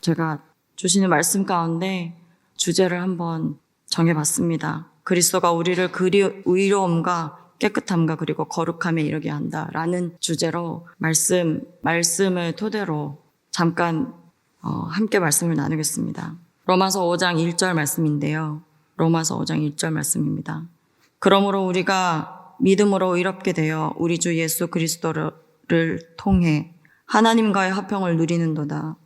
제가 주시는 말씀 가운데 주제를 한번 정해봤습니다. 그리스도가 우리를 그리, 의로움과 깨끗함과 그리고 거룩함에 이르게 한다라는 주제로 말씀 말씀을 토대로 잠깐 어, 함께 말씀을 나누겠습니다. 로마서 5장 1절 말씀인데요. 로마서 5장 1절 말씀입니다. 그러므로 우리가 믿음으로 의롭게 되어 우리 주 예수 그리스도를 통해 하나님과의 화평을 누리는도다.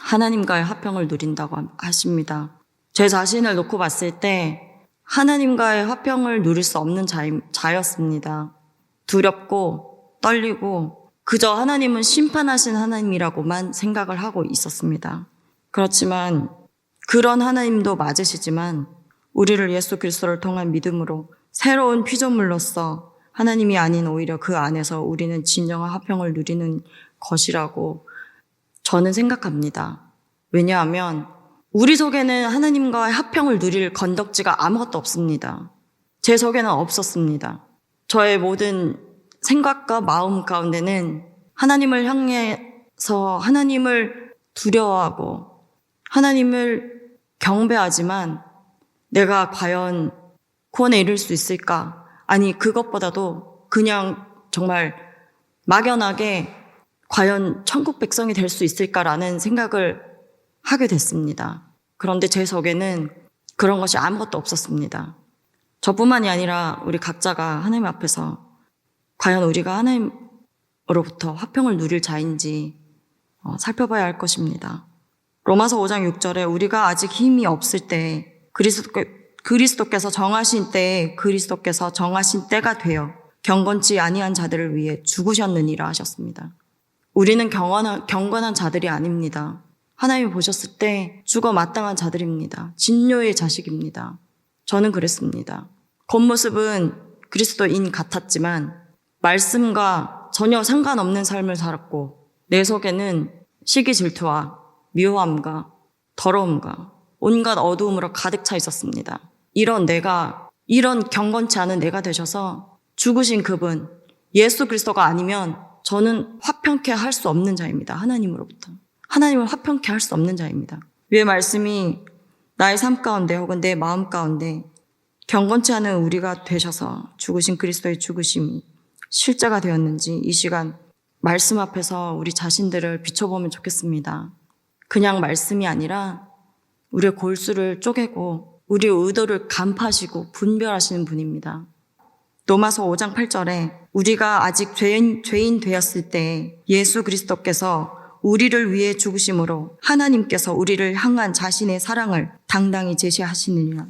하나님과의 화평을 누린다고 하십니다. 제 자신을 놓고 봤을 때 하나님과의 화평을 누릴 수 없는 자, 자였습니다. 두렵고 떨리고 그저 하나님은 심판하신 하나님이라고만 생각을 하고 있었습니다. 그렇지만 그런 하나님도 맞으시지만 우리를 예수 그리스도를 통한 믿음으로 새로운 피조물로서 하나님이 아닌 오히려 그 안에서 우리는 진정한 화평을 누리는 것이라고 저는 생각합니다. 왜냐하면 우리 속에는 하나님과의 화평을 누릴 건덕지가 아무것도 없습니다. 제 속에는 없었습니다. 저의 모든 생각과 마음 가운데는 하나님을 향해서 하나님을 두려워하고 하나님을 경배하지만 내가 과연 구원에 이를 수 있을까? 아니, 그것보다도 그냥 정말 막연하게 과연 천국 백성이 될 수 있을까라는 생각을 하게 됐습니다. 그런데 제 속에는 그런 것이 아무것도 없었습니다. 저뿐만이 아니라 우리 각자가 하나님 앞에서 과연 우리가 하나님으로부터 화평을 누릴 자인지 어, 살펴봐야 할 것입니다. 로마서 5장 6절에 우리가 아직 힘이 없을 때 그리스도께, 그리스도께서 정하신 때에 그리스도께서 정하신 때가 되어 경건치 아니한 자들을 위해 죽으셨느니라 하셨습니다. 우리는 경건한, 경건한 자들이 아닙니다. 하나님이 보셨을 때 죽어 마땅한 자들입니다. 진료의 자식입니다. 저는 그랬습니다. 겉모습은 그리스도인 같았지만 말씀과 전혀 상관없는 삶을 살았고 내 속에는 시기 질투와 미워함과 더러움과 온갖 어두움으로 가득 차 있었습니다. 이런 내가 이런 경건치 않은 내가 되셔서 죽으신 그분 예수 그리스도가 아니면 저는 화평케 할 수 없는 자입니다. 하나님으로부터. 하나님을 화평케 할 수 없는 자입니다. 왜 말씀이 나의 삶 가운데 혹은 내 마음 가운데 경건치 않은 우리가 되셔서 죽으신 그리스도의 죽으심이 실제가 되었는지 이 시간 말씀 앞에서 우리 자신들을 비춰보면 좋겠습니다. 그냥 말씀이 아니라 우리의 골수를 쪼개고 우리의 의도를 간파하시고 분별하시는 분입니다. 로마서 5장 8절에 우리가 아직 죄인, 죄인 되었을 때 예수 그리스도께서 우리를 위해 죽으심으로 하나님께서 우리를 향한 자신의 사랑을 당당히 제시하시느니라.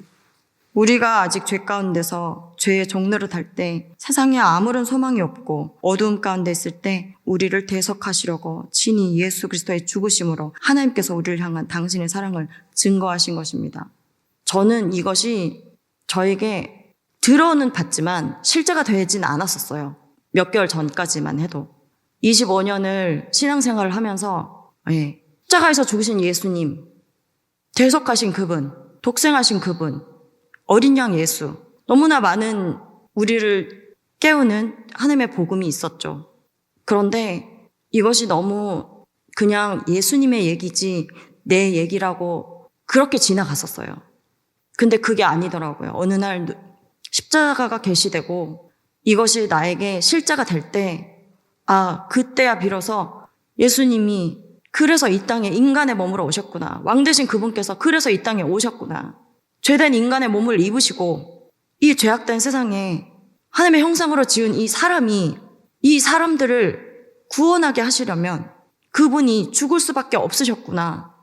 우리가 아직 죄 가운데서 죄의 종로를 탈때 세상에 아무런 소망이 없고 어두움 가운데 있을 때 우리를 대속하시려고 친히 예수 그리스도의 죽으심으로 하나님께서 우리를 향한 당신의 사랑을 증거하신 것입니다. 저는 이것이 저에게 들어는 봤지만 실제가 되진 않았었어요. 몇 개월 전까지만 해도. 25년을 신앙생활을 하면서 예, 십자가에서 죽으신 예수님, 대속하신 그분, 독생하신 그분, 어린 양 예수, 너무나 많은 우리를 깨우는 하나님의 복음이 있었죠. 그런데 이것이 너무 그냥 예수님의 얘기지 내 얘기라고 그렇게 지나갔었어요. 근데 그게 아니더라고요. 어느 날 십자가가 계시되고 이것이 나에게 실제가 될 때, 아, 그때야 비로소 예수님이 그래서 이 땅에 인간의 몸으로 오셨구나. 왕 되신 그분께서 그래서 이 땅에 오셨구나. 죄된 인간의 몸을 입으시고 이 죄악된 세상에 하나님의 형상으로 지은 이 사람이 이 사람들을 구원하게 하시려면 그분이 죽을 수밖에 없으셨구나.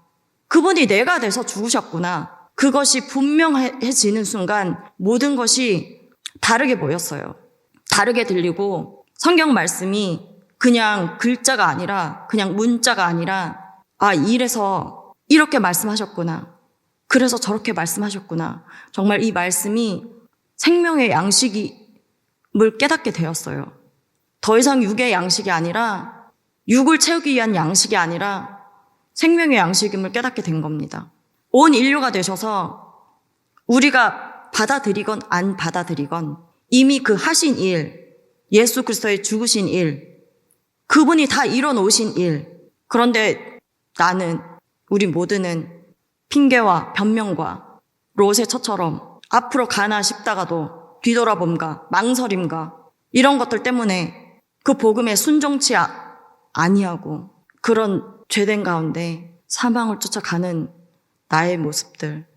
그분이 내가 돼서 죽으셨구나. 그것이 분명해지는 순간 모든 것이 다르게 보였어요. 다르게 들리고 성경 말씀이 그냥 글자가 아니라 그냥 문자가 아니라 아, 이래서 이렇게 말씀하셨구나. 그래서 저렇게 말씀하셨구나. 정말 이 말씀이 생명의 양식임을 깨닫게 되었어요. 더 이상 육의 양식이 아니라 육을 채우기 위한 양식이 아니라 생명의 양식임을 깨닫게 된 겁니다. 온 인류가 되셔서 우리가 받아들이건 안 받아들이건 이미 그 하신 일, 예수 그리스도의 죽으신 일, 그분이 다 이뤄 놓으신 일. 그런데 나는 우리 모두는 핑계와 변명과 롯의 처처럼 앞으로 가나 싶다가도 뒤돌아봄과 망설임과 이런 것들 때문에 그 복음에 순종치 아- 아니하고 그런 죄된 가운데 사망을 쫓아가는 나의 모습들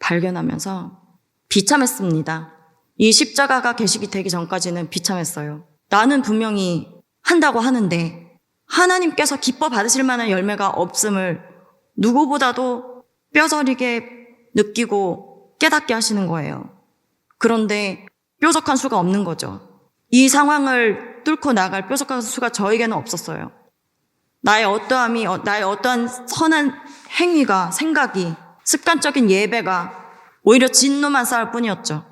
발견하면서 비참했습니다. 이 십자가가 계시기 되기 전까지는 비참했어요. 나는 분명히 한다고 하는데 하나님께서 기뻐 받으실 만한 열매가 없음을 누구보다도 뼈저리게 느끼고 깨닫게 하시는 거예요. 그런데 뾰족한 수가 없는 거죠. 이 상황을 뚫고 나갈 뾰족한 수가 저에게는 없었어요. 나의 어떠함이, 어, 나의 어떠한 선한 행위가, 생각이, 습관적인 예배가 오히려 진노만 쌓을 뿐이었죠.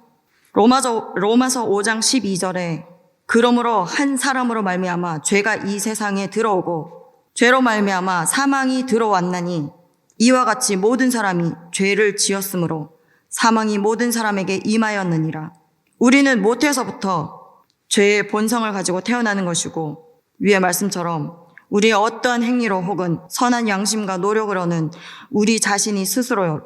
로마서, 로마서 5장 12절에 그러므로 한 사람으로 말미암아 죄가 이 세상에 들어오고 죄로 말미암아 사망이 들어왔나니 이와 같이 모든 사람이 죄를 지었으므로 사망이 모든 사람에게 임하였느니라. 우리는 모태에서부터 죄의 본성을 가지고 태어나는 것이고 위의 말씀처럼 우리의 어떠한 행위로 혹은 선한 양심과 노력으로는 우리 자신이 스스로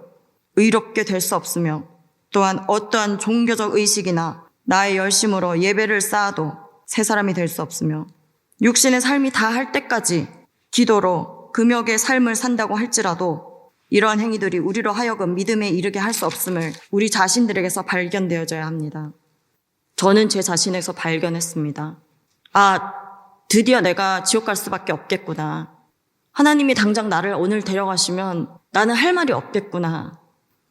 의롭게 될 수 없으며 또한 어떠한 종교적 의식이나 나의 열심으로 예배를 쌓아도 새 사람이 될 수 없으며 육신의 삶이 다 할 때까지 기도로 금욕의 삶을 산다고 할지라도 이러한 행위들이 우리로 하여금 믿음에 이르게 할 수 없음을 우리 자신들에게서 발견되어져야 합니다. 저는 제 자신에서 발견했습니다. 아, 드디어 내가 지옥 갈 수밖에 없겠구나. 하나님이 당장 나를 오늘 데려가시면 나는 할 말이 없겠구나.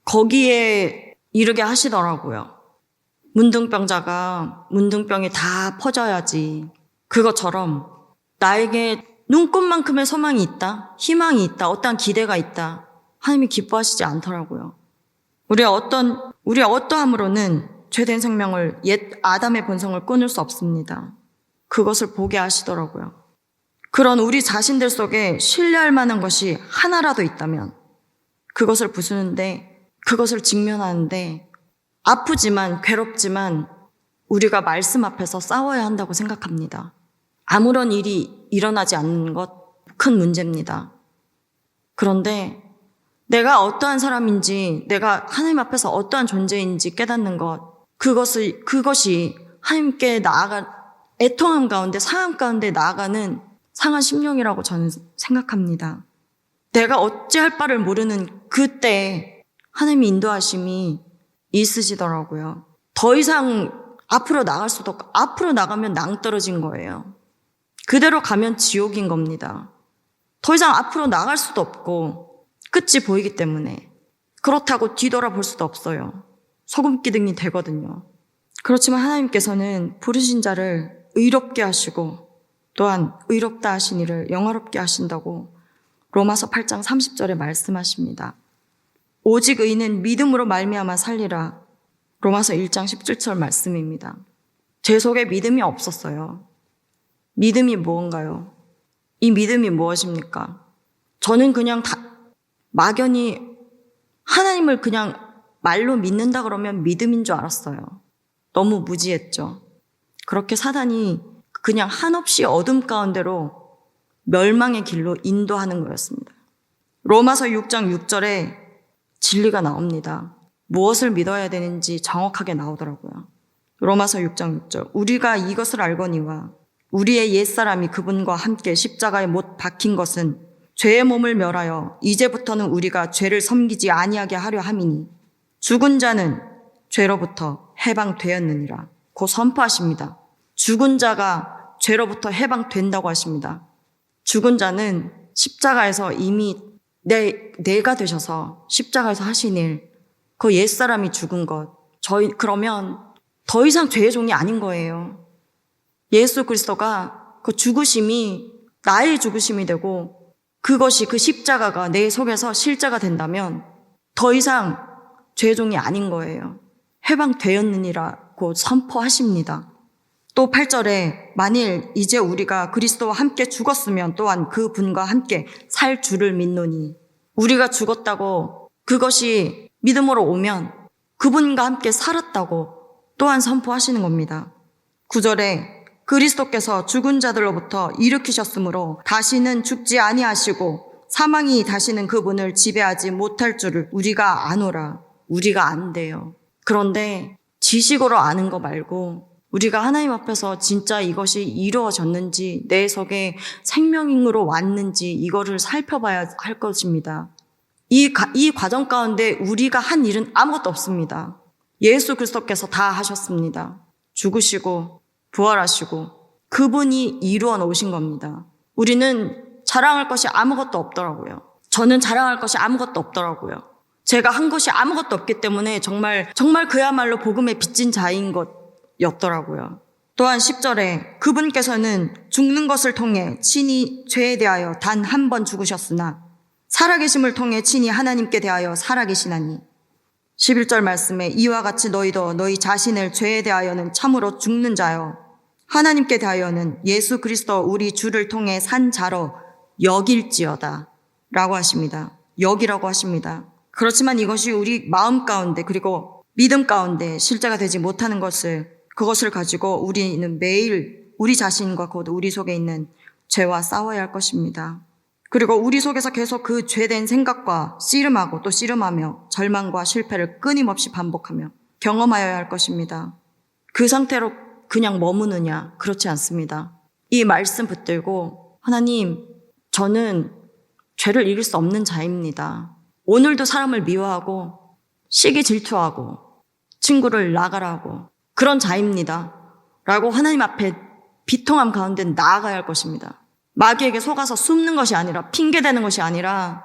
거기에 이르게 하시더라고요. 문둥병자가 문둥병이 다 퍼져야지. 그것처럼 나에게 눈꽃만큼의 소망이 있다, 희망이 있다, 어떠한 기대가 있다. 하나님이 기뻐하시지 않더라고요. 우리의 어떤, 우리의 어떠함으로는 죄된 생명을 옛 아담의 본성을 끊을 수 없습니다. 그것을 보게 하시더라고요. 그런 우리 자신들 속에 신뢰할 만한 것이 하나라도 있다면 그것을 부수는데 그것을 직면하는데 아프지만 괴롭지만 우리가 말씀 앞에서 싸워야 한다고 생각합니다. 아무런 일이 일어나지 않는 것 큰 문제입니다. 그런데 내가 어떠한 사람인지, 내가 하나님 앞에서 어떠한 존재인지 깨닫는 것, 그것을, 그것이 하나님께 나아가, 애통함 가운데, 상함 가운데 나아가는 상한 심령이라고 저는 생각합니다. 내가 어찌할 바를 모르는 그때 하나님의 인도하심이 있으시더라고요. 더 이상 앞으로 나갈 수도 없고, 앞으로 나가면 낭떨어진 거예요. 그대로 가면 지옥인 겁니다. 더 이상 앞으로 나갈 수도 없고, 끝이 보이기 때문에. 그렇다고 뒤돌아볼 수도 없어요. 소금기둥이 되거든요. 그렇지만 하나님께서는 부르신 자를 의롭게 하시고, 또한 의롭다 하신 이를 영화롭게 하신다고 로마서 8장 30절에 말씀하십니다. 오직 의는 믿음으로 말미암아 살리라. 로마서 1장 17절 말씀입니다. 제 속에 믿음이 없었어요. 믿음이 무언가요? 이 믿음이 무엇입니까? 저는 그냥 다 막연히 하나님을 그냥 말로 믿는다 그러면 믿음인 줄 알았어요. 너무 무지했죠. 그렇게 사단이 그냥 한없이 어둠 가운데로 멸망의 길로 인도하는 거였습니다. 로마서 6장 6절에 진리가 나옵니다. 무엇을 믿어야 되는지 정확하게 나오더라고요. 로마서 6장 6절. 우리가 이것을 알거니와 우리의 옛사람이 그분과 함께 십자가에 못 박힌 것은 죄의 몸을 멸하여 이제부터는 우리가 죄를 섬기지 아니하게 하려 함이니 죽은 자는 죄로부터 해방되었느니라. 고 선포하십니다. 죽은 자가 죄로부터 해방된다고 하십니다. 죽은 자는 십자가에서 이미 내, 내가 되셔서 십자가에서 하신 일, 그 옛사람이 죽은 것, 저희, 그러면 더 이상 죄의 종이 아닌 거예요. 예수 그리스도가 그 죽으심이 나의 죽으심이 되고 그것이 그 십자가가 내 속에서 실제가 된다면 더 이상 죄의 종이 아닌 거예요. 해방되었느니라 고 선포하십니다. 또 8절에 만일 이제 우리가 그리스도와 함께 죽었으면 또한 그 분과 함께 살 줄을 믿노니 우리가 죽었다고 그것이 믿음으로 오면 그분과 함께 살았다고 또한 선포하시는 겁니다. 9절에 그리스도께서 죽은 자들로부터 일으키셨으므로 다시는 죽지 아니하시고 사망이 다시는 그분을 지배하지 못할 줄을 우리가 아노라. 우리가 안 돼요. 그런데 지식으로 아는 거 말고 우리가 하나님 앞에서 진짜 이것이 이루어졌는지 내 속에 생명으로 왔는지 이거를 살펴봐야 할 것입니다. 이, 가- 이 과정 가운데 우리가 한 일은 아무것도 없습니다. 예수 그리스도께서 다 하셨습니다. 죽으시고 부활하시고 그분이 이루어 놓으신 겁니다. 우리는 자랑할 것이 아무것도 없더라고요. 저는 자랑할 것이 아무것도 없더라고요. 제가 한 것이 아무것도 없기 때문에 정말 정말 그야말로 복음에 빚진 자인 것이었더라고요. 또한 10절에 그분께서는 죽는 것을 통해 친히 죄에 대하여 단 한 번 죽으셨으나 살아계심을 통해 친히 하나님께 대하여 살아계시나니 11절 말씀에 이와 같이 너희도 너희 자신을 죄에 대하여는 참으로 죽는 자요 하나님께 대하여는 예수 그리스도 우리 주를 통해 산 자로 여길지어다 라고 하십니다. 여기라고 하십니다. 그렇지만 이것이 우리 마음 가운데 그리고 믿음 가운데 실제가 되지 못하는 것을 그것을 가지고 우리는 매일 우리 자신과 곧 우리 속에 있는 죄와 싸워야 할 것입니다. 그리고 우리 속에서 계속 그 죄된 생각과 씨름하고 또 씨름하며 절망과 실패를 끊임없이 반복하며 경험하여야 할 것입니다. 그 상태로 그냥 머무느냐? 그렇지 않습니다. 이 말씀 붙들고 하나님, 저는 죄를 이길 수 없는 자입니다. 오늘도 사람을 미워하고 시기 질투하고 친구를 나가라고 그런 자입니다. 라고 하나님 앞에 비통함 가운데 나아가야 할 것입니다. 마귀에게 속아서 숨는 것이 아니라 핑계대는 것이 아니라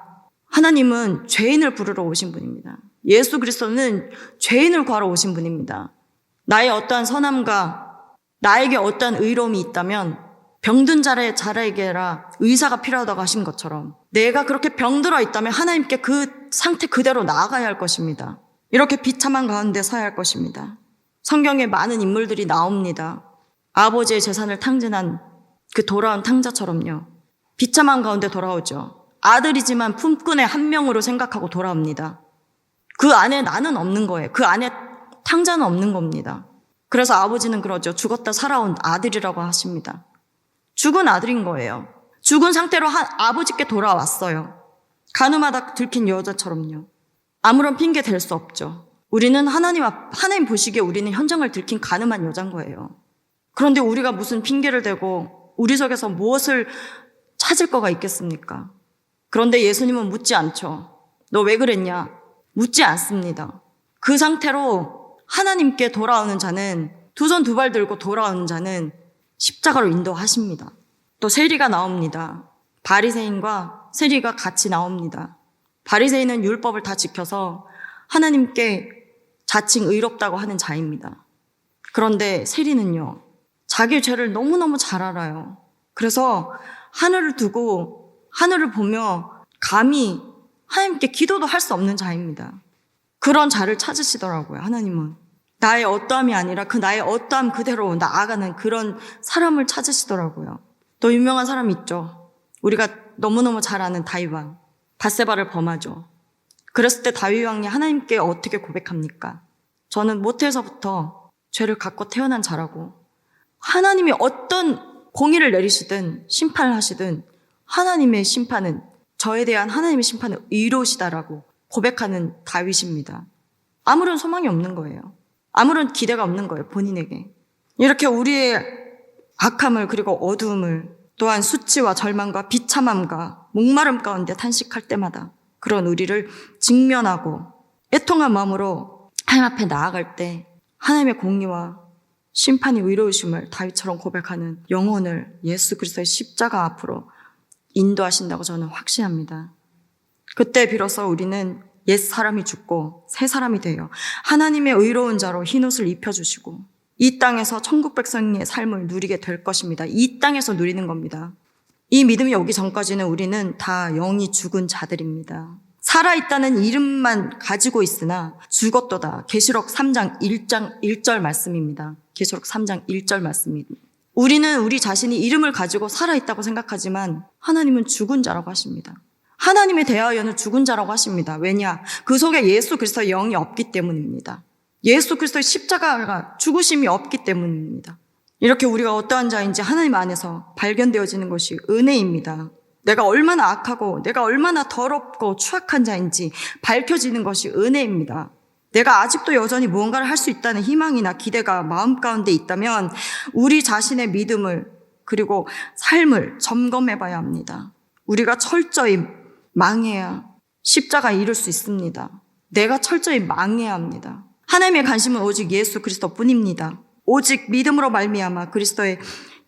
하나님은 죄인을 부르러 오신 분입니다. 예수 그리스도는 죄인을 구하러 오신 분입니다. 나의 어떠한 선함과 나에게 어떠한 의로움이 있다면 병든 자의 자라에게라 의사가 필요하다고 하신 것처럼 내가 그렇게 병들어 있다면 하나님께 그 상태 그대로 나아가야 할 것입니다. 이렇게 비참한 가운데 서야 할 것입니다. 성경에 많은 인물들이 나옵니다. 아버지의 재산을 탕진한 그 돌아온 탕자처럼요. 비참한 가운데 돌아오죠. 아들이지만 품꾼의 한 명으로 생각하고 돌아옵니다. 그 안에 나는 없는 거예요. 그 안에 탕자는 없는 겁니다. 그래서 아버지는 그러죠. 죽었다 살아온 아들이라고 하십니다. 죽은 아들인 거예요. 죽은 상태로 한 아버지께 돌아왔어요. 가늠하다 들킨 여자처럼요. 아무런 핑계 댈수 없죠. 우리는 하나님 앞, 하나님 보시기에 우리는 현장을 들킨 가늠한 여자인 거예요. 그런데 우리가 무슨 핑계를 대고 우리 속에서 무엇을 찾을 거가 있겠습니까? 그런데 예수님은 묻지 않죠. 너 왜 그랬냐? 묻지 않습니다. 그 상태로 하나님께 돌아오는 자는 두 손 두 발 들고 돌아오는 자는 십자가로 인도하십니다. 또 세리가 나옵니다. 바리새인과 세리가 같이 나옵니다. 바리새인은 율법을 다 지켜서 하나님께 자칭 의롭다고 하는 자입니다. 그런데 세리는요. 자기 죄를 너무너무 잘 알아요. 그래서 하늘을 두고 하늘을 보며 감히 하나님께 기도도 할 수 없는 자입니다. 그런 자를 찾으시더라고요, 하나님은. 나의 어떠함이 아니라 그 나의 어떠함 그대로 나아가는 그런 사람을 찾으시더라고요. 또 유명한 사람 있죠. 우리가 너무너무 잘 아는 다윗왕. 바세바를 범하죠. 그랬을 때 다윗왕이 하나님께 어떻게 고백합니까? 저는 모태에서부터 죄를 갖고 태어난 자라고 하나님이 어떤 공의를 내리시든 심판을 하시든 하나님의 심판은 저에 대한 하나님의 심판은 의로우시다라고 고백하는 다윗입니다. 아무런 소망이 없는 거예요. 아무런 기대가 없는 거예요, 본인에게. 이렇게 우리의 악함을 그리고 어두움을 또한 수치와 절망과 비참함과 목마름 가운데 탄식할 때마다 그런 우리를 직면하고 애통한 마음으로 하나님 앞에 나아갈 때 하나님의 공의와 심판이 의로우심을 다윗처럼 고백하는 영혼을 예수 그리스도의 십자가 앞으로 인도하신다고 저는 확신합니다. 그때 비로소 우리는 옛 사람이 죽고 새 사람이 되어 하나님의 의로운 자로 흰옷을 입혀주시고 이 땅에서 천국 백성의 삶을 누리게 될 것입니다. 이 땅에서 누리는 겁니다. 이 믿음이 오기 전까지는 우리는 다 영이 죽은 자들입니다. 살아있다는 이름만 가지고 있으나 죽었도다. 계시록 3장 1장 1절 말씀입니다. 계시록 3장 1절 말씀입니다. 우리는 우리 자신이 이름을 가지고 살아있다고 생각하지만 하나님은 죽은 자라고 하십니다. 하나님에 대하여는 죽은 자라고 하십니다. 왜냐? 그 속에 예수 그리스도의 영이 없기 때문입니다. 예수 그리스도의 십자가가 죽으심이 없기 때문입니다. 이렇게 우리가 어떠한 자인지 하나님 안에서 발견되어지는 것이 은혜입니다. 내가 얼마나 악하고 내가 얼마나 더럽고 추악한 자인지 밝혀지는 것이 은혜입니다. 내가 아직도 여전히 무언가를 할 수 있다는 희망이나 기대가 마음 가운데 있다면 우리 자신의 믿음을 그리고 삶을 점검해 봐야 합니다. 우리가 철저히 망해야 십자가 이룰 수 있습니다. 내가 철저히 망해야 합니다. 하나님의 관심은 오직 예수 그리스도 뿐입니다. 오직 믿음으로 말미암아 그리스도의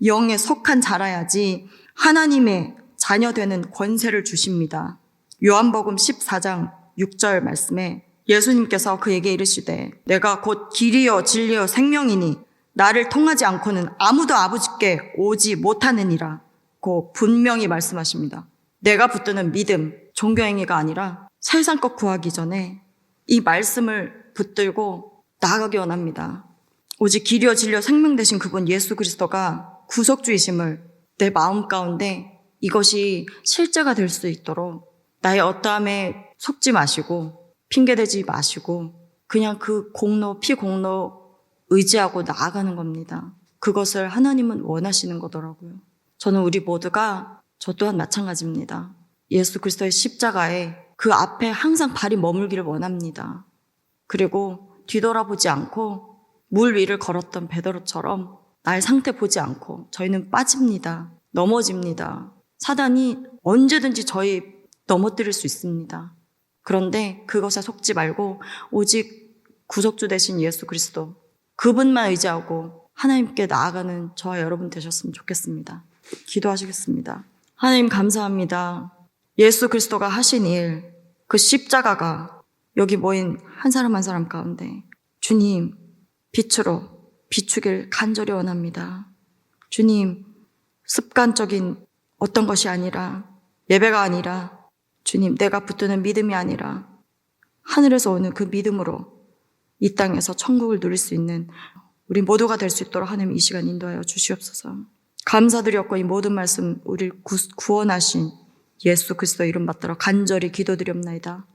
영에 속한 자라야지 하나님의 자녀 되는 권세를 주십니다. 요한복음 14장 6절 말씀에 예수님께서 그에게 이르시되 내가 곧 길이요 진리요 생명이니 나를 통하지 않고는 아무도 아버지께 오지 못하느니라 고 분명히 말씀하십니다. 내가 붙드는 믿음, 종교행위가 아니라 세상 것 구하기 전에 이 말씀을 붙들고 나아가기 원합니다. 오직 길이요 진리요 생명 되신 그분 예수 그리스도가 구속주이심을 내 마음 가운데 이것이 실제가 될 수 있도록 나의 어떠함에 속지 마시고 핑계대지 마시고 그냥 그 공로 피 공로 의지하고 나아가는 겁니다. 그것을 하나님은 원하시는 거더라고요. 저는 우리 모두가 저 또한 마찬가지입니다. 예수 그리스도의 십자가에 그 앞에 항상 발이 머물기를 원합니다. 그리고 뒤돌아보지 않고 물 위를 걸었던 베드로처럼 나의 상태 보지 않고 저희는 빠집니다. 넘어집니다. 사단이 언제든지 저희 넘어뜨릴 수 있습니다. 그런데 그것에 속지 말고 오직 구속주 되신 예수 그리스도 그분만 의지하고 하나님께 나아가는 저와 여러분 되셨으면 좋겠습니다. 기도하시겠습니다. 하나님 감사합니다. 예수 그리스도가 하신 일, 그 십자가가 여기 모인 한 사람 한 사람 가운데 주님 빛으로 비추길 간절히 원합니다. 주님 습관적인 어떤 것이 아니라 예배가 아니라 주님 내가 붙드는 믿음이 아니라 하늘에서 오는 그 믿음으로 이 땅에서 천국을 누릴 수 있는 우리 모두가 될 수 있도록 하나님 이 시간 인도하여 주시옵소서. 감사드렸고 이 모든 말씀 우리를 구- 구원하신 예수 그리스도 이름 받들어 간절히 기도드렵나이다.